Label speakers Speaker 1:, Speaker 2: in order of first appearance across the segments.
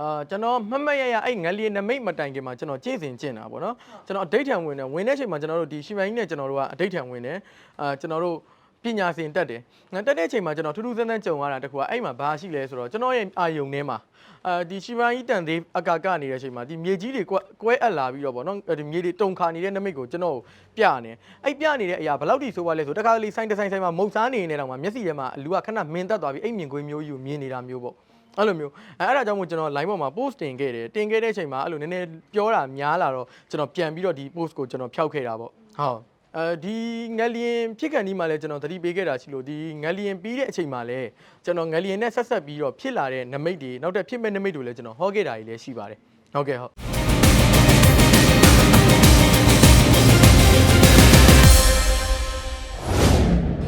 Speaker 1: အာကျွန်တော်မှတ်မှတ်ရရအဲ့ငလျင်နမိတ်မတိုင်ခင်မှာကျွန်တော်ကြည့်စဉ်ကျင့်တာပေါ့နော်ကျွန်တော်အဒိဋ္ဌံဝင်တယ်ဝင်တဲ့အချိန်မှာကျွန်တော်တို့ဒီရှီမိုင်းနဲ့ကျွန်တော်တို့ကအဒိဋ္ဌံဝင်တယ်အာကျွန်တော်တို့ပညာစဉ်တက်တယ်ငါတက်တဲ့အချိန်မှာကျွန်တော်ထူးထူးဆန်းဆန်းကြုံရတာတခုကအဲ့မှာဘာရှိလဲဆိုတော့ကျွန်တော်ရဲ့အာယုံထဲမှာအာဒီရှီမိုင်းတန်သေးအကာကနေတဲ့အချိန်မှာဒီမြေကြီးတွေကွက်ကွဲအပ်လာပြီးတော့ဗောနော်ဒီမြေတွေတုံခါနေတဲ့နမိတ်ကိုကျွန်တော်ပြနေအဲ့ပြနေတဲ့အရာဘယ်လောက်ထိဆိုးပါလဲဆိုတခါလေဆိုင်တဆိုင်ဆိုင်မှာမုတ်စားနေနေတော့မှမျက်စိထဲမှာလူကခဏမင်းတက်သွားပြီးအဲ့မြင်ကွင်းမျိုးကြီးကိုမြင်နေတာမျိုးပေါ့ အဲ့လိုမျိုးအဲအဲ့ဒါကြောင့်မို့ကျွန်တော် line ပေါ်မှာ post တင်ခဲ့တယ်တင်ခဲ့တဲ့အချိန်မှာအဲ့လိုနည်းနည်းပြောတာများလာတော့ကျွန်တော်ပြန်ပြီးတော့ဒီ post ကိုကျွန်တော်ဖျောက်ခဲ့တာပေါ့ဟုတ်အဲဒီငလျင်ဖြစ်ကန်ဒီမှာလည်းကျွန်တော်သတိပေးခဲ့တာရှိလို့ဒီငလျင်ပြီးတဲ့အချိန်မှာလည်းကျွန်တော်ငလျင်နဲ့ဆက်ဆက်ပြီးတော့ဖြစ်လာတဲ့နမိတ်တွေနောက်တဲ့ဖြစ်မဲ့နမိတ်တွေလည်းကျွန်တော်ဟောခဲ့တာကြီးလည်းရှိပါတယ်ဟုတ်ကဲ့ဟုတ်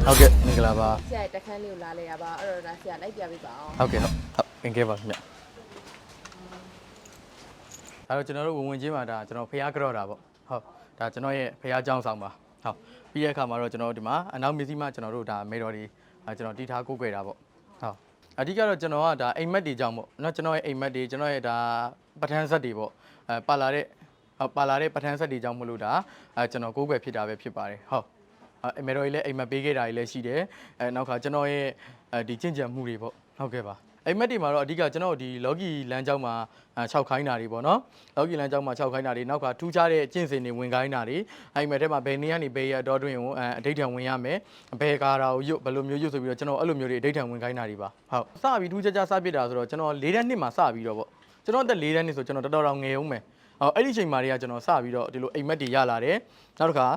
Speaker 1: ဟုတ်ကဲ့မင်္ဂလာပါ
Speaker 2: ဆရာရဲ့တက်ခန်းလေးကိုလာလဲရပါအဲ့တော့ဒါဆရာလိုက်ပြပေးပါအောင်
Speaker 1: ဟုတ်ကဲ့ဟုတ် ဟုတ်ပင်ခဲ့ပါခင်ဗျအဲ့တော့ကျွန်တော်တို့ဝင်ဝင်ချင်းမှာဒါကျွန်တော်ဖျားကြော့တာပေါ့ဟုတ်ဒါကျွန်တော်ရဲ့ဖျားเจ้าဆောင်ပါဟုတ်ပြီးတဲ့အခါမှာတော့ကျွန်တော်တို့ဒီမှာအနောက်မြစီမှာကျွန်တော်တို့ဒါမေတော်ဒီအဲကျွန်တော်တီထားကိုးကွယ်တာပေါ့ဟုတ်အဓိကတော့ကျွန်တော်ကဒါအိမ်မက်တွေကြောင့်ပေါ့เนาะကျွန်တော်ရဲ့အိမ်မက်တွေကျွန်တော်ရဲ့ဒါပဋ္ဌာန်းဆက်တွေပေါ့အဲပါလာတဲ့ဟုတ်ပါလာတဲ့ပဋ္ဌာန်းဆက်တွေကြောင့်မလို့ဒါအဲကျွန်တော်ကိုးကွယ်ဖြစ်တာပဲဖြစ်ပါတယ်ဟုတ် အမေတော်ကြီးလည်းအိမ်မက်ပေးခဲ့တာကြီးလည်းရှိတယ်အဲနောက်ခါကျွန်တော်ရဲ့အဲဒီကျင့်ကြံမှုတွေပေါ့ဟုတ်ကဲ့ပါ အိမ်မက်တွေမှာတော့အဓိကကျွန်တော်ဒီလော်ဂီလမ်းကြောင်းမှာ6ခိုင်းတာတွေပေါ့နော်လော်ဂီလမ်းကြောင်းမှာ6ခိုင်းတာတွေနောက်ခါထူးခြားတဲ့ကျင့်စဉ်တွေဝင်ခိုင်းတာတွေအိမ်မက်ထဲမှာဘယ်နေရာနေဘယ်ရတော့တွင်ကိုအဒိဋ္ဌံဝင်ရမယ်ဘယ်ကားတာကိုရွတ်ဘယ်လိုမျိုးရွတ်ဆိုပြီးတော့ကျွန်တော်အဲ့လိုမျိုးတွေအဒိဋ္ဌံဝင်ခိုင်းတာတွေပါဟုတ်စပြီးထူးခြားခြားစပြစ်တာဆိုတော့ကျွန်တော်၄တန်းနှစ်မှာစပြီးတော့ပေါ့ကျွန်တော်အသက်၄တန်းနှစ်ဆိုကျွန်တော်တော်တော်တော်ငယ်အောင်မယ်ဟောအဲ့ဒီအချိန်မှာတွေကကျွန်တော်စပြီးတော့ဒီလိုအိမ်မက်တွေရလာတယ်နောက်တစ်ခါ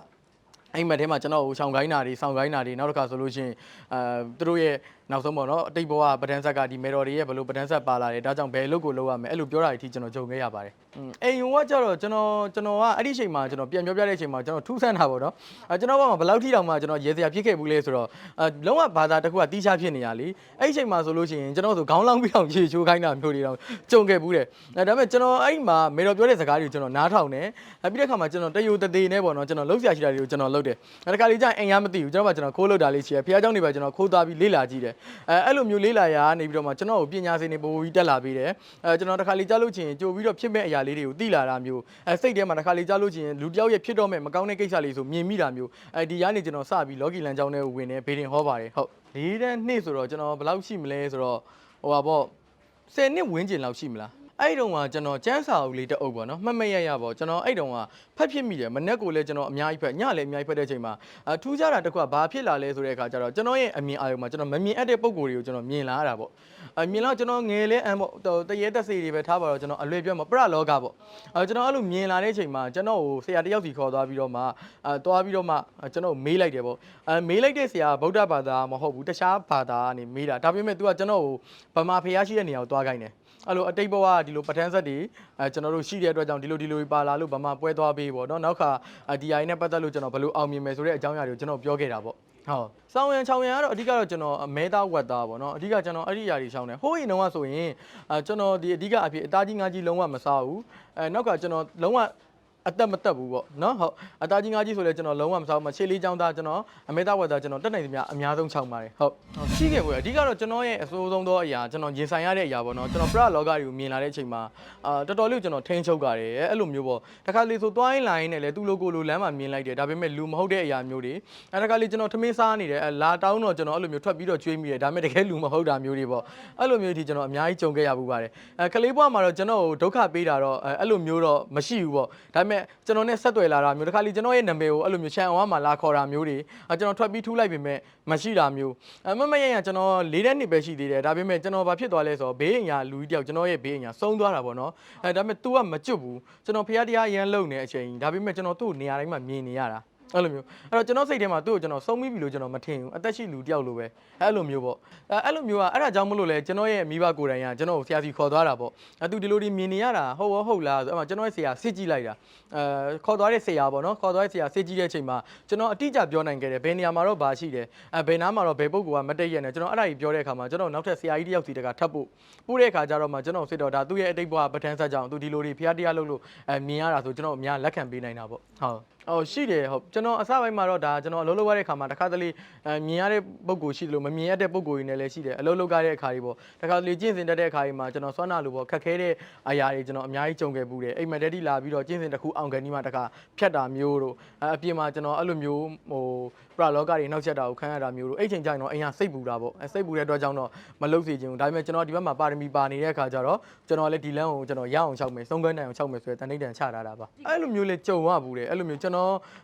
Speaker 1: အဲ့မက်ထဲမှာကျွန်တော်ကိုရှောင်းခိုင်းတာတွေစောင်းခိုင်းတာတွေနောက်တစ်ခါဆိုလို့ရှိရင်အဲသူတို့ရဲ့နောက်ဆုံးပေါ့နော်အတိတ်ဘဝပဒန်းဆက်ကဒီမေတော်တွေရဲ့ဘလို့ပဒန်းဆက်ပါလာတယ်ဒါကြောင့်ဘယ်အလုပ်ကိုလုပ်ရမလဲအဲ့လိုပြောတာတွေအထိကျွန်တော်ဂျုံခဲ့ရပါတယ်อืมအိမ်ယုံကကြတော့ကျွန်တော်ကျွန်တော်ကအဲ့ဒီအချိန်မှာကျွန်တော်ပြန်ပြောပြတဲ့အချိန်မှာကျွန်တော်ထူးဆန်းတာပေါ့နော်အဲကျွန်တော်ဘာမှဘယ်လောက်ထိတောင်မှကျွန်တော်ရေစရာဖြစ်ခဲ့ဘူးလဲဆိုတော့အဲလုံးဝဘာသာတစ်ခုကတီးခြားဖြစ်နေရလေအဲ့ဒီအချိန်မှာဆိုလို့ရှိရင်ကျွန်တော်ဆိုခေါင်းလောင်းပြီးအောင်ရေချိုးခိုင်းတာမျိုးတွေတော့ကြုံခဲ့ဘူးတဲ့အဲဒါပေမဲ့ကျွန်တော်အဲ့ဒီမှာမေတော်ပြောတဲ့စကားတွေကိုကျွန်တော်နားထောင်တယ်အဲပြီးတဲ့အခါမှာကျွန်တော်တယိုတသေးနဲ့ပေါ့နော်ကျွန်တော်လှုပ်ရှားရှိတာတွေကိုကျွန်တော်လုပ်တယ်အဲတခါလေးကျရင်အိမ်ရမသိဘူးကျွန်တော်ကကျွန်တော်ခိုးလုပ်တာလေးရှိတယ်ဖះเจ้าနေပါကျွန်တော်ခိုးသားပြီးလေ့လာကြည့်တယ်အဲအဲ့လိုမျိုးလေ့လာရာနေပြီးတော့မှကျွန်တော်ကိုပညာရှင်တွေပို့ပြီးတက်လာပြီးတယ်အဲကျွန်တော်တခါလေးကြားလို့ချင်းကြိုပြီးတော့ဖြစ်မဲ့အရာလေးတွေကိုသိလာတာမျိုးအဲစိတ်ထဲမှာတခါလေးကြားလို့ချင်းလူတစ်ယောက်ရဲ့ဖြစ်တော့မဲ့မကောင်းတဲ့ကိစ္စလေးဆိုမြင်မိတာမျိုးအဲဒီကနေကျွန်တော်စပြီးလော်ဂီလန်ကြောင်းထဲကိုဝင်နေဘေးတင်ဟောပါတယ်ဟုတ်၄တန်းနှစ်ဆိုတော့ကျွန်တော်ဘယ်လောက်ရှိမလဲဆိုတော့ဟိုပါပေါ့10နှစ်ဝန်းကျင်လောက်ရှိမလား အဲ့တုန်းကကျွန်တော်ကျန်းစာအုပ်လေးတစ်အုပ်ပေါ့နော်မှတ်မရရပေါ့ကျွန်တော်အဲ့တုန်းကဖတ်ဖြစ်မိတယ်မနေ့ကိုလည်းကျွန်တော်အများကြီးဖတ်ညလည်းအများကြီးဖတ်တဲ့အချိန်မှာအထူးခြားတာတစ်ခုကဘာဖြစ်လာလဲဆိုတဲ့အခါကျတော့ကျွန်တော်ရဲ့အမြင်အာရုံမှာကျွန်တော်မမြင်အပ်တဲ့ပုံကိုယ်တွေကိုကျွန်တော်မြင်လာရတာပေါ့အမြင်တော့ကျွန်တော်ငယ်လဲအမ်ပေါ့တရေတက်စီတွေပဲထားပါတော့ကျွန်တော်အလွယ်ပြောမှာပရလောကပေါ့အဲကျွန်တော်အဲ့လိုမြင်လာတဲ့အချိန်မှာကျွန်တော်ကိုဆရာတစ်ယောက်စီခေါ်သွားပြီးတော့မှအဲသွားပြီးတော့မှကျွန်တော်မေးလိုက်တယ်ပေါ့အဲမေးလိုက်တဲ့ဆရာဗုဒ္ဓဘာသာမဟုတ်ဘူးတခြားဘာသာကနေမေးတာဒါပေမဲ့ तू ကကျွန်တော်ကိုဗမာဖျားရှိတဲ့နေရာကိုသွားခိုင်းတယ်အဲ့လိုအတိတ်ဘဝဒီလိုပဋ္ဌာန်းဆက်တွေအဲကျွန်တော်တို့ရှိတဲ့အတွက်ကြောင့်ဒီလိုဒီလိုပါလာလို့ဗမာပွဲသွားပေးပေါ့နော်နောက်ခါဒီအိုင်နဲ့ပတ်သက်လို့ကျွန်တော်ဘယ်လိုအောင်မြင်မယ်ဆိုတဲ့အကြောင်းအရာတွေကိုကျွန်တော်ပြောခဲ့တာပေါ့ဟုတ်စောင်းရံချောင်းရံကတော့အဓိကတော့ကျွန်တော်အမဲသားဝက်သားပေါ့နော်အဓိကကျွန်တော်အဲ့ဒီຢာတွေရှောင်းတယ်ဟိုးရင်တော့ဆိုရင်အဲကျွန်တော်ဒီအဓိကအဖြစ်အသားကြီးငါးကြီးလုံးဝမစားဘူးအဲနောက်ကကျွန်တော်လုံးဝ အသက်မတက်ဘူးပေါ့နော်ဟုတ်အသားကြီးငါးကြီးဆိုလဲကျွန်တော်လုံးဝမစားဘူးမခြေလေးချောင်းသားကျွန်တော်အမေသားဝက်သားကျွန်တော်တက်နိုင်သမျှအများဆုံးခြောက်ပါတယ်ဟုတ်ဟုတ်ရှိခဲ့ဘူးအဓိကတော့ကျွန်တော်ရဲ့အဆိုးဆုံးသောအရာကျွန်တော်ရင်ဆိုင်ရတဲ့အရာပေါ့နော်ကျွန်တော်ပရလောကတွေကိုမြင်လာတဲ့အချိန်မှာအာတော်တော်လေးကိုကျွန်တော်ထိန်းချုပ်ကြတယ်အဲ့လိုမျိုးပေါ့တခါလေဆိုသွားရင်လာရင်လည်းသူ့လိုကိုလိုလမ်းမှာမြင်လိုက်တယ်ဒါပေမဲ့လူမဟုတ်တဲ့အရာမျိုးတွေအဲတခါလေကျွန်တော်ထမင်းစားနေတယ်အဲလာတောင်းတော့ကျွန်တော်အဲ့လိုမျိုးထွက်ပြီးတော့ကျွေးမိတယ်ဒါပေမဲ့တကယ်လူမဟုတ်တာမျိုးတွေပေါ့အဲ့လိုမျိုးဒီကျွန်တော်အများကြီးကြုံခဲ့ရဘူးပါတယ်အဲကလေးဘွားမှာတော့ကျွန်တော်ကိုဒုက္ခပေးတာတော့အဲအဲ့လိုမျိုးတော့မရှိဘူးပေါ့ဒါပေမဲ့ကျွန်တော်နဲ့ဆက်သွယ်လာတာမျိုးတခါလေကျွန်တော်ရဲ့နာမည်ကိုအဲ့လိုမျိုးချန်အောင်မှာလာခေါ်တာမျိုးတွေအဲကျွန်တော်ထွက်ပြီးထူးလိုက်ပေမဲ့မရှိတာမျိုးအမမရရကျွန်တော်၄တဲ့နှစ်ပဲရှိသေးတယ်ဒါပေမဲ့ကျွန်တော်ဘာဖြစ်သွားလဲဆိုတော့ဘေးအညာလူကြီးတယောက်ကျွန်တော်ရဲ့ဘေးအညာဆုံးသွားတာပေါ့နော်အဲဒါပေမဲ့ तू ကမကျွတ်ဘူးကျွန်တော်ဖះတရားရမ်းလုံနေတဲ့အချိန်ဒါပေမဲ့ကျွန်တော်သူ့နေရာတိုင်းမှာမြင်နေရတာ အဲ့လိုမျိုးအဲ့တော့ကျွန်တော်စိတ်ထဲမှာသူ့ကိုကျွန်တော်ဆုံးမိပြီလို့ကျွန်တော်မထင်ဘူးအသက်ရှိလူတယောက်လိုပဲအဲ့လိုမျိုးပေါ့အဲအဲ့လိုမျိုးကအဲ့ဒါကြောင့်မလို့လဲကျွန်တော်ရဲ့မိဘကိုယ်တိုင်ကကျွန်တော်ကိုဆရာစီခေါ်သွားတာပေါ့အဲသူဒီလိုဒီမြင်နေရတာဟုတ်ရောဟုတ်လားဆိုအဲ့မှာကျွန်တော်ရဲ့ဆရာစစ်ကြည့်လိုက်တာအဲခေါ်သွားတဲ့ဆရာပေါ့နော်ခေါ်သွားတဲ့ဆရာစစ်ကြည့်တဲ့အချိန်မှာကျွန်တော်အတိအကျပြောနိုင်ခဲ့တယ်ဘယ်နေရာမှာတော့ဘာရှိတယ်အဲဘယ်နားမှာတော့ဘယ်ပုဂ္ဂိုလ်ကမတိတ်ရနေကျွန်တော်အဲ့ဒါကြီးပြောတဲ့အခါမှာကျွန်တော်နောက်ထပ်ဆရာကြီးတယောက်စီတကထပ်ဖို့ပို့တဲ့အခါကျတော့မှကျွန်တော်စစ်တော့ဒါသူ့ရဲ့အတိတ်ဘဝပဋ္ဌာန်းဆက်ကြောင့်သူဒီလိုတွေဖျားတရားလုပ်လို့အဲမြင်ရတာဆိုကျွန်တော်အများလက်ခံပေးနိုင်တာပေါ့ဟုတ် အော်ရှိတယ်ဟုတ်ကျွန်တော်အစပိုင်းမှာတော့ဒါကျွန်တော်အလုပ်လုပ်ရတဲ့အခါမှာတစ်ခါတလေအဲမြင်ရတဲ့ပုံကိုရှိတယ်လို့မမြင်ရတဲ့ပုံကိုကြီးနဲ့လည်းရှိတယ်အလုပ်လုပ်ရတဲ့အခါတွေပေါ့တစ်ခါတလေကျင့်စဉ်တက်တဲ့အခါတွေမှာကျွန်တော်စွမ်းနာလို့ပေါ့ခက်ခဲတဲ့အရာတွေကျွန်တော်အများကြီးကြုံခဲ့ဘူးတယ်အိမ်မက်တက်တီလာပြီးတော့ကျင့်စဉ်တစ်ခုအောင်ကန်ဒီမှာတစ်ခါဖြတ်တာမျိုးတို့အဲအပြင်မှာကျွန်တော်အဲ့လိုမျိုးဟိုပရလောကတွေနှောက်ချက်တာကိုခံရတာမျိုးတို့အဲ့ချိန်ကျရင်တော့အိမ်ကစိတ်ပူတာပေါ့အဲစိတ်ပူတဲ့အတွက်ကြောင့်တော့မလုပ်စီခြင်းဘူးဒါပေမဲ့ကျွန်တော်ဒီဘက်မှာပါရမီပါနေတဲ့အခါကျတော့ကျွန်တော်လည်းဒီလမ်းကိုကျွန်တော်ရအောင်ချောက်မယ်ဆုံးကန်းနိုင်အောင်ချောက်မယ်ဆိုတဲ့တန်ဋိဌာန်ချထားတာပါအဲ့လိုမျိုးလေကြုံရဘူးတယ်အဲ့လိုမျိုးကျွန်တော်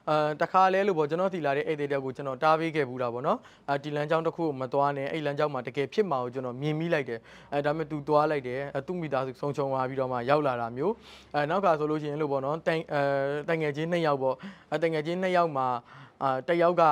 Speaker 1: အဲတခါလဲလို့ပေါ့ကျွန်တော်ဒီလာတဲ့အဲ့တဲ့တက်ကိုကျွန်တော်တားပေးခဲ့ဘူးတာပေါ့နော်အဲဒီလမ်းကြောင်းတစ်ခုကိုမသွားနဲ့အဲ့လမ်းကြောင်းမှာတကယ်ဖြစ်မှာကိုကျွန်တော်မြင်မိလိုက်တယ်အဲဒါပေမဲ့ तू သွားလိုက်တယ်အဲသူ့မိသားစုဆုံးချုံသွားပြီးတော့မှရောက်လာတာမျိုးအဲနောက်ကဆိုလို့ရှိရင်လို့ပေါ့နော်တိုင်အဲတိုင်ငယ်ချင်းနှစ်ယောက်ပေါ့အဲတိုင်ငယ်ချင်းနှစ်ယောက်မှာအာတစ်ယောက်က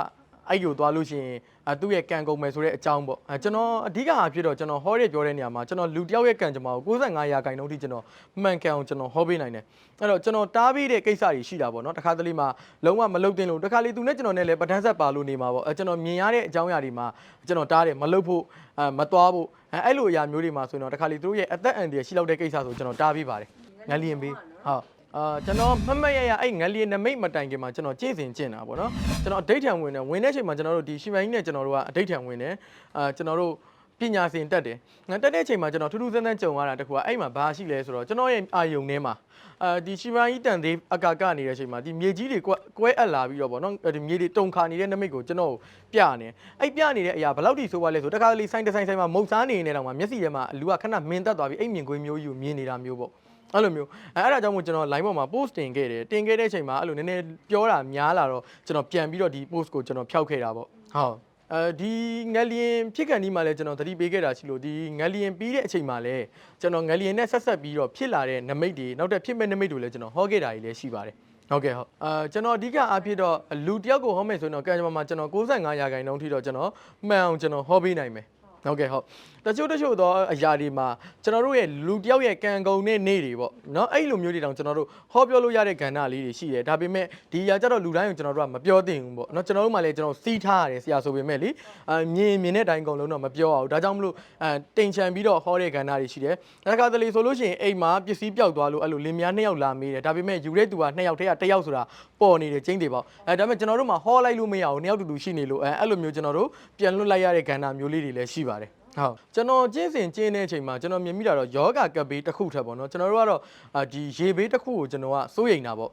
Speaker 1: အဲ့ကိုသွားလို့ရှိရင် အဲသူ့ရဲ့ကံကုန်မယ်ဆိုတဲ့အကြောင်းပေါ့အဲကျွန်တော်အဓိကအားဖြင့်တော့ကျွန်တော်ဟောရပြောတဲ့နေရာမှာကျွန်တော်လူတစ်ယောက်ရဲ့ကံကြမ္မာကို65ရာခိုင်နှုန်းထိကျွန်တော်မှန်ကန်အောင်ကျွန်တော်ဟောပေးနိုင်တယ်အဲ့တော့ကျွန်တော်တားပေးတဲ့ကိစ္စတွေရှိတာပေါ့နော်တခါတလေမှာလုံးဝမလုတ်တင်လို့တခါလေသူနဲ့ကျွန်တော်နဲ့လည်းပဋ္ဌာန်းဆက်ပါလို့နေမှာပေါ့အဲကျွန်တော်မြင်ရတဲ့အကြောင်းအရာတွေမှာကျွန်တော်တားတယ်မလုတ်ဖို့အဲမသွားဖို့အဲအဲ့လိုအရာမျိုးတွေမှာဆိုရင်တော့တခါလေသူတို့ရဲ့အသက်အန္တရာယ်ရှိလောက်တဲ့ကိစ္စဆိုကျွန်တော်တားပေးပါတယ်ငလျင်ပေးဟုတ် အာကျွန်တော်မမတ်ရရအဲ့ငလျင်နမိတ်မတိုင်ခင်မှာကျွန်တော်ကျင့်စဉ်ကျင့်တာပေါ့နော်ကျွန်တော်အဋိဋ္ဌံဝင်တယ်ဝင်တဲ့အချိန်မှာကျွန်တော်တို့ဒီရှီမိုင်းနဲ့ကျွန်တော်တို့ကအဋိဋ္ဌံဝင်တယ်အာကျွန်တော်တို့ပညာစဉ်တက်တယ်ငါတက်တဲ့အချိန်မှာကျွန်တော်ထူးထူးဆန်းဆန်းကြုံရတာတခုကအဲ့မှာဘာရှိလဲဆိုတော့ကျွန်တော်ရဲ့အာယုံထဲမှာအာဒီရှီမိုင်းတန်သေးအကာကနေတဲ့အချိန်မှာဒီမြေကြီးတွေကွက်ကွဲအပ်လာပြီးတော့ဗောနော်ဒီမြေတွေတုံခါနေတဲ့နမိတ်ကိုကျွန်တော်ပြနေအဲ့ပြနေတဲ့အရာဘယ်လောက်ထိဆိုးပါလဲဆိုတခါလေဆိုင်တစ်ဆိုင်ဆိုင်မှာမုတ်စားနေနေတော့မှမျက်စိထဲမှာလူကခဏမင်းတက်သွားပြီးအဲ့မြင်ကွင်းမျိုးယူမြင်နေတာမျိုးပေါ့ အဲ့လိုမျိုးအဲအဲ့ဒါကြောင့်မို့ကျွန်တော် line ပေါ်မှာ post တင်ခဲ့တယ်တင်ခဲ့တဲ့အချိန်မှာအဲ့လိုနည်းနည်းပြောတာများလာတော့ကျွန်တော်ပြန်ပြီးတော့ဒီ post ကိုကျွန်တော်ဖျောက်ခဲ့တာပေါ့ဟုတ်အဲဒီငလျင်ဖြစ်ကန်ဒီမှာလဲကျွန်တော်သတိပေးခဲ့တာရှိလို့ဒီငလျင်ပြီးတဲ့အချိန်မှာလဲကျွန်တော်ငလျင်နဲ့ဆက်ဆက်ပြီးတော့ဖြစ်လာတဲ့နမိတ်တွေနောက်တဲ့ဖြစ်မဲ့နမိတ်တွေလည်းကျွန်တော်ဟောခဲ့တာကြီးလည်းရှိပါတယ်ဟုတ်ကဲ့ဟုတ်အာကျွန်တော်အဓိကအားဖြင့်တော့လူတစ်ယောက်ကိုဟောမယ်ဆိုရင်တော့ကံကြမ္မာမှာကျွန်တော်65ရာခိုင်နှုန်းထိတော့ကျွန်တော်မှန်အောင်ကျွန်တော်ဟောပေးနိုင်မယ် ဟုတ်ကဲ့ဟုတ်တချို့တချို့တော့အရာဒီမှာကျွန်တော်တို့ရဲ့လူတယောက်ရဲ့ကံကုန်တဲ့နေ့တွေပေါ့နော်အဲ့လိုမျိုးတွေတောင်ကျွန်တော်တို့ဟောပြောလို့ရတဲ့ကဏ္ဍလေးတွေရှိတယ်ဒါပေမဲ့ဒီအရာကြတော့လူတိုင်းကိုကျွန်တော်တို့ကမပြောသင့်ဘူးပေါ့နော်ကျွန်တော်တို့မှလည်းကျွန်တော်စီးထားရတယ်ဆရာဆိုပေမဲ့လေအမြင်မြင်တဲ့တိုင်းကုန်လုံးတော့မပြောအောင်ဒါကြောင့်မလို့အတင်ချန်ပြီးတော့ဟောတဲ့ကဏ္ဍတွေရှိတယ်တစ်ခါတလေဆိုလို့ရှိရင်အိမ်မှာပစ္စည်းပျောက်သွားလို့အဲ့လိုလင်မယားနှစ်ယောက်လာမေးတယ်ဒါပေမဲ့ယူတဲ့သူကနှစ်ယောက်တည်းကတစ်ယောက်ဆိုတာပေါ်နေတယ်ကျင်းတယ်ပေါ့အဲဒါပေမဲ့ကျွန်တော်တို့မှဟောလိုက်လို့မရအောင်နှစ်ယောက်တူတူရှိနေလို့အဲအဲ့လိုမျိုးကျွန်တော်တို့ပြန်လွတ်လိုက်ရတဲ့ကဏ္ဍမျိုးလေးတွေလည်းရှိပါတယ်ဟုတ်ကျွန်တော်ကျင်းစင်ကျင်းတဲ့အချိန်မှာကျွန်တော်မြင်မိတာတော့ယောဂကပ်ဘေးတစ်ခုထက်ပေါ့နော်ကျွန်တော်တို့ကတော့အာဒီရေဘေးတစ်ခုကိုကျွန်တော်ကစိုးရိမ်တာပေါ့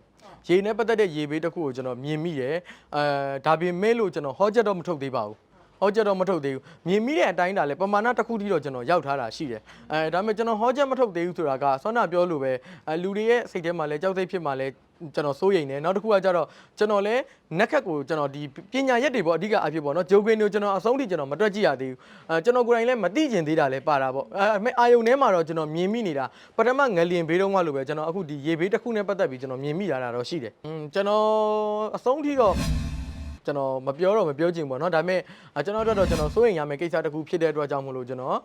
Speaker 1: ရေနဲ့ပတ်သက်တဲ့ရေဘေးတစ်ခုကိုကျွန်တော်မြင်မိတယ်အဲဒါပေမဲ့လို့ကျွန်တော်ဟောချက်တော့မထုတ်သေးပါဘူး ဟောချက်တော့မထုတ်သေးဘူးမြင်မိတဲ့အတိုင်းဒါလည်းပမာဏတစ်ခုထိတော့ကျွန်တော်ရောက်ထားတာရှိတယ်အဲဒါပေမဲ့ကျွန်တော်ဟောချက်မထုတ်သေးဘူးဆိုတာကဆောနာပြောလို့ပဲအဲလူတွေရဲ့စိတ်ထဲမှာလည်းကြောက်စိတ်ဖြစ်မှာလည်းကျွန်တော်စိုးရိမ်တယ်နောက်တစ်ခုကကြတော့ကျွန်တော်လည်းနက်ခက်ကိုကျွန်တော်ဒီပညာရက်တွေပေါ့အဓိကအဖြစ်ပေါ့နော်ဂျိုးကင်းတို့ကျွန်တော်အဆုံးထိကျွန်တော်မတွက်ကြည့်ရသေးဘူးအဲကျွန်တော်ကိုယ်တိုင်လည်းမသိကျင်သေးတာလည်းပါတာပေါ့အဲအာယုံထဲမှာတော့ကျွန်တော်မြင်မိနေတာပထမငလျင်ဘေးတုန်းကလိုပဲကျွန်တော်အခုဒီရေဘေးတစ်ခုနဲ့ပတ်သက်ပြီးကျွန်တော်မြင်မိတာတော့ရှိတယ်อืมကျွန်တော်အဆုံးထိတော့ ကျွန်တော်မပြောတော့မပြောချင်ဘူးပေါ့နော်ဒါပေမဲ့အာကျွန်တော်တို့တော့ကျွန်တော်စိုးရင်ရမယ်ကိစ္စတစ်ခုဖြစ်တဲ့အတွက်ကြောင့်မလို့ကျွန်တော်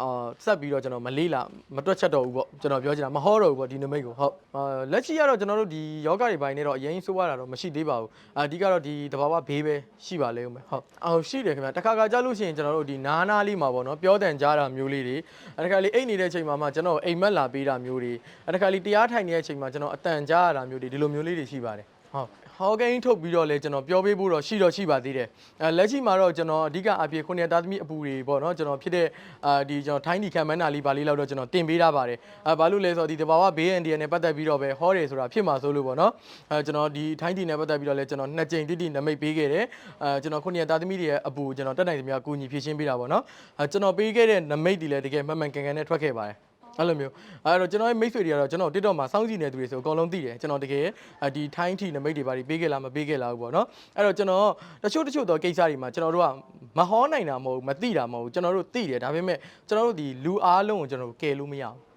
Speaker 1: အာဆက်ပြီးတော့ကျွန်တော်မလေးလာမတွက်ချက်တော့ဘူးပေါ့ကျွန်တော်ပြောချင်တာမဟောတော့ဘူးပေါ့ဒီနမိတ်ကိုဟုတ်အာလက်ရှိကတော့ကျွန်တော်တို့ဒီယောဂတွေပိုင်းနဲ့တော့အရင်ဆိုးရတာတော့မရှိသေးပါဘူးအာအဓိကတော့ဒီတဘာဝဘေးပဲရှိပါလေဦးမယ်ဟုတ်အော်ရှိတယ်ခင်ဗျာတခါခါကြားလို့ရှိရင်ကျွန်တော်တို့ဒီနားနားလေးမှာပေါ့နော်ပြောတန်ကြားတာမျိုးလေးတွေအဲတခါလေးအိတ်နေတဲ့အချိန်မှာမှကျွန်တော်အိမ်မက်လာပေးတာမျိုးတွေအဲတခါလေးတရားထိုင်နေတဲ့အချိန်မှာကျွန်တော်အတန်ကြားရတာမျိုးတွေဒီလိုမျိုးလေးတွေရှိပါတယ်ဟုတ် ဟောကိန်းထုတ်ပြီးတော့လဲကျွန်တော်ပြောပေးဖို့တော့ရှိတော့ရှိပါသေးတယ်အဲလက်ရှိမှာတော့ကျွန်တော်အဓိကအဖြစ်ခုနှစ်သားသမီးအပူတွေပေါ့နော်ကျွန်တော်ဖြစ်တဲ့အာဒီကျွန်တော်ထိုင်းဒီခံမန်းနာလေးပါလေးလောက်တော့ကျွန်တော်တင်ပေးထားပါတယ်အဲဘာလို့လဲဆိုတော့ဒီတဘာဝဘေးအန်ဒီနဲ့ပတ်သက်ပြီးတော့ပဲဟောတယ်ဆိုတာဖြစ်မှာဆိုလို့ပေါ့နော်အဲကျွန်တော်ဒီထိုင်းဒီနဲ့ပတ်သက်ပြီးတော့လဲကျွန်တော်နှစ်ကြိမ်တိတိနမိတ်ပေးခဲ့တယ်အဲကျွန်တော်ခုနှစ်သားသမီးတွေရဲ့အပူကျွန်တော်တက်နိုင်သမျှအကူအညီဖြည့်ရှင်းပေးတာပေါ့နော်အဲကျွန်တော်ပေးခဲ့တဲ့နမိတ်တွေလည်းတကယ်မှန်မှန်ကန်ကန်နဲ့ထွက်ခဲ့ပါတယ် အဲ့လိုမျိုးအဲ့တော့ကျွန်တော်ရဲ့မိတ်ဆွေတွေကတော့ကျွန်တော် TikTok မှာစောင့်ကြည့်နေသူတွေဆိုအကုန်လုံးသိတယ်ကျွန်တော်တကယ်ဒီထိုင်းထီနမိတ်တွေပါပြီးပေးခဲ့လားမပေးခဲ့လားဘူးပေါ့နော်အဲ့တော့ကျွန်တော်တချို့တချို့သောကိစ္စတွေမှာကျွန်တော်တို့ကမဟောနိုင်တာမဟုတ်ဘူးမသိတာမဟုတ်ဘူးကျွန်တော်တို့သိတယ်ဒါပေမဲ့ကျွန်တော်တို့ဒီလူအားလုံးကိုကျွန်တော်တို့ကယ်လို့မရဘူး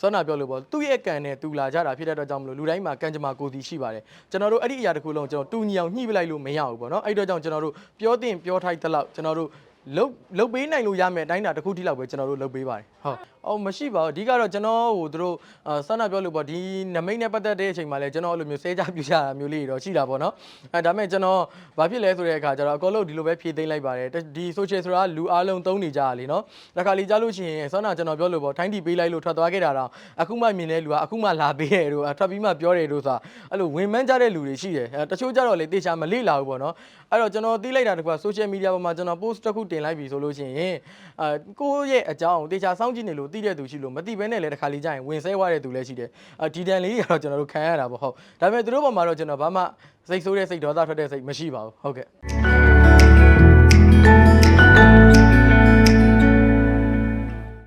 Speaker 1: စောနာပြောလို့ပေါ့သူ့ရဲ့ကံနဲ့တူလာကြတာဖြစ်တဲ့အတွက်ကြောင့်မလို့လူတိုင်းမှာကံကြမ္မာကိုယ်စီရှိပါတယ်ကျွန်တော်တို့အဲ့ဒီအရာတစ်ခုလုံးကျွန်တော်တူညီအောင်ညှိပလိုက်လို့မရဘူးပေါ့နော်အဲ့ဒီတော့ကြောင့်ကျွန်တော်တို့ပြောတင်ပြောထိုက်တဲ့လောက်ကျွန်တော်တို့လုတ်လုတ်ပေးနိုင်လို့ရမယ်အတိုင်းတာတစ်ခုထိလောက်ပဲကျွန်တော်တို့လုတ်ပေးပါတယ်ဟုတ် အော်မရှိပါဘူးအဓိကတော့ကျွန်တော်ဟိုသူတို့အာဆန္ဒပြောလို့ပေါ့ဒီနမိတ်နဲ့ပတ်သက်တဲ့အချိန်မှာလဲကျွန်တော်အဲ့လိုမျိုးစဲကြပြူကြတာမျိုးလေးတွေတော့ရှိတာပေါ့နော်အဲဒါပေမဲ့ကျွန်တော်ဘာဖြစ်လဲဆိုတဲ့အခါကျတော့အကောလို့ဒီလိုပဲဖြည့်သိမ်းလိုက်ပါတယ်တဒီ social ဆိုတာလူအားလုံးသုံးနေကြတာလीနော်တခါလေကြားလို့ရှိရင်ဆန္ဒကျွန်တော်ပြောလို့ပေါ့ထိုင်းတီပေးလိုက်လို့ထွက်သွားခဲ့တာတော့အခုမှမြင်တဲ့လူကအခုမှလာပေးတယ်တို့ထွက်ပြီးမှပြောတယ်တို့ဆိုတာအဲ့လိုဝင်မှန်းကြတဲ့လူတွေရှိတယ်အဲတချို့ကြတော့လေတေချာမလေ့လာဘူးပေါ့နော်အဲ့တော့ကျွန်တော်သိလိုက်တာတကွာ social media ပေါ်မှာကျွန်တော် post တစ်ခုတင်လိုက်ပြီဆိုလို့ရှိရင်အဲကိုယ့်ရဲ့အကြောင်းတေချာစောင့်ကြည့်နေလို့သိတဲ့သူရှိလို့မသိဘဲနဲ့လည်းတခါလေကြာရင်ဝင်ဆဲသွားတဲ့သူလည်းရှိတယ်အဲဒီတန်လေးတွေကတော့ကျွန်တော်တို့ခံရတာပေါ့ဟုတ်ဒါပေမဲ့သူတို့ပေါ်မှာတော့ကျွန်တော်ဘာမှစိတ်ဆိုးတဲ့စိတ်ဒေါသထွက်တဲ့စိတ်မရှိပါဘူးဟုတ်ကဲ့